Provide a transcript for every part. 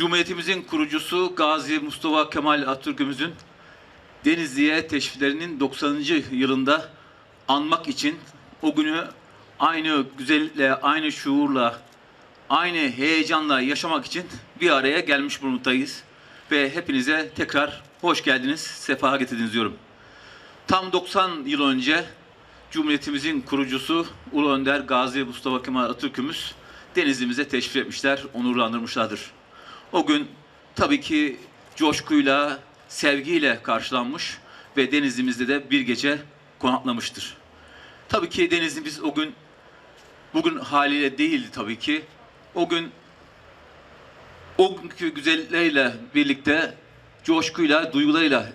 Cumhuriyetimizin kurucusu Gazi Mustafa Kemal Atatürk'ümüzün Denizli'ye teşriflerinin 90. yılında anmak için o günü aynı güzellikle, aynı şuurla, aynı heyecanla yaşamak için bir araya gelmiş bulunmaktayız. Ve hepinize tekrar hoş geldiniz, sefa getirdiniz diyorum. Tam 90 yıl önce Cumhuriyetimizin kurucusu Ulu Önder Gazi Mustafa Kemal Atatürk'ümüz Denizli'mize teşrif etmişler, onurlandırmışlardır. O gün tabii ki coşkuyla, sevgiyle karşılanmış ve Denizli'mizde de bir gece konaklamıştır. Tabii ki Denizli'miz o gün bugün haliyle değildi tabii ki. O gün o günkü güzellikleriyle birlikte coşkuyla, duygularıyla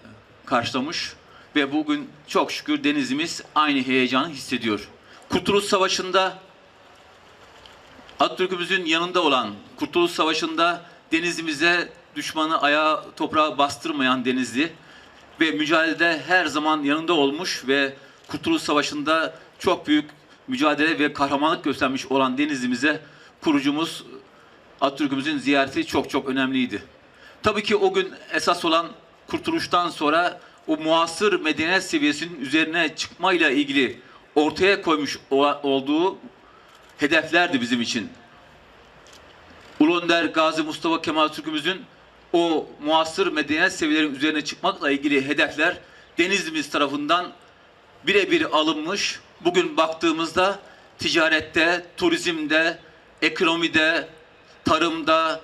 karşılamış ve bugün çok şükür Denizli'miz aynı heyecanı hissediyor. Kurtuluş Savaşı'nda Atatürk'ümüzün yanında olan Kurtuluş Savaşı'nda Denizli'mize düşmanı ayağa toprağa bastırmayan Denizli ve mücadelede her zaman yanında olmuş ve Kurtuluş Savaşı'nda çok büyük mücadele ve kahramanlık göstermiş olan Denizli'mize kurucumuz Atatürk'ümüzün ziyareti çok çok önemliydi. Tabii ki o gün esas olan kurtuluştan sonra o muasır medeniyet seviyesinin üzerine çıkmayla ilgili ortaya koymuş olduğu hedeflerdi bizim için. Ulu Önder Gazi Mustafa Kemal Atatürk'ümüzün o muasır medeniyet seviyelerinin üzerine çıkmakla ilgili hedefler Denizli'miz tarafından birebir alınmış. Bugün baktığımızda ticarette, turizmde, ekonomide, tarımda,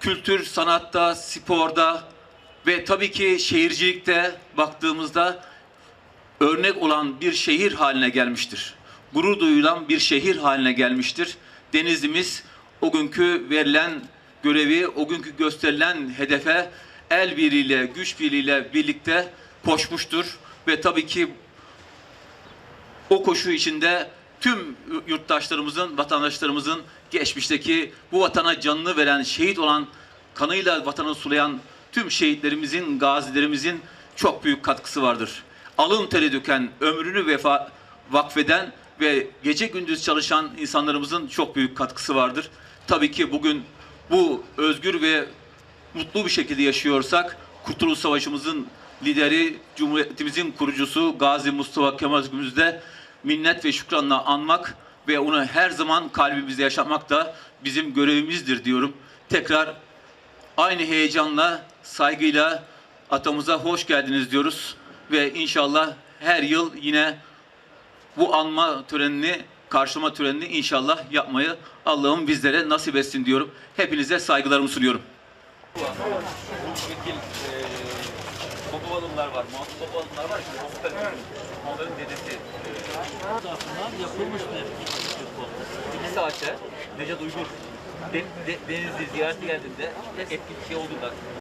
kültür, sanatta, sporda ve tabii ki şehircilikte baktığımızda örnek olan bir şehir haline gelmiştir. Gurur duyulan bir şehir haline gelmiştir. Denizli'miz o günkü verilen görevi, o günkü gösterilen hedefe el birliğiyle, güç birliğiyle birlikte koşmuştur. Ve tabii ki o koşu içinde tüm yurttaşlarımızın, vatandaşlarımızın geçmişteki bu vatana canını veren, şehit olan, kanıyla vatanı sulayan tüm şehitlerimizin, gazilerimizin çok büyük katkısı vardır. Alın teri döken, ömrünü vefa, vakfeden ve gece gündüz çalışan insanlarımızın çok büyük katkısı vardır. Tabii ki bugün bu özgür ve mutlu bir şekilde yaşıyorsak Kurtuluş Savaşımızın lideri, Cumhuriyetimizin kurucusu Gazi Mustafa Kemal Atatürk'ümüzü minnet ve şükranla anmak ve onu her zaman kalbimizde yaşatmak da bizim görevimizdir diyorum. Tekrar aynı heyecanla, saygıyla atamıza hoş geldiniz diyoruz ve inşallah her yıl yine bu anma törenini, karşılama törenini inşallah yapmayı Allah'ım bizlere nasip etsin diyorum. Hepinize saygılarımı sunuyorum. Vekil e, Babavalımlar var, Mahmut Babavalımlar var. Şimdi dedesi. Tarafından yapılmış iki saatte Necat Uygur Den- De- Denizli ziyarete geldiğinde etkili bir şey olduğunda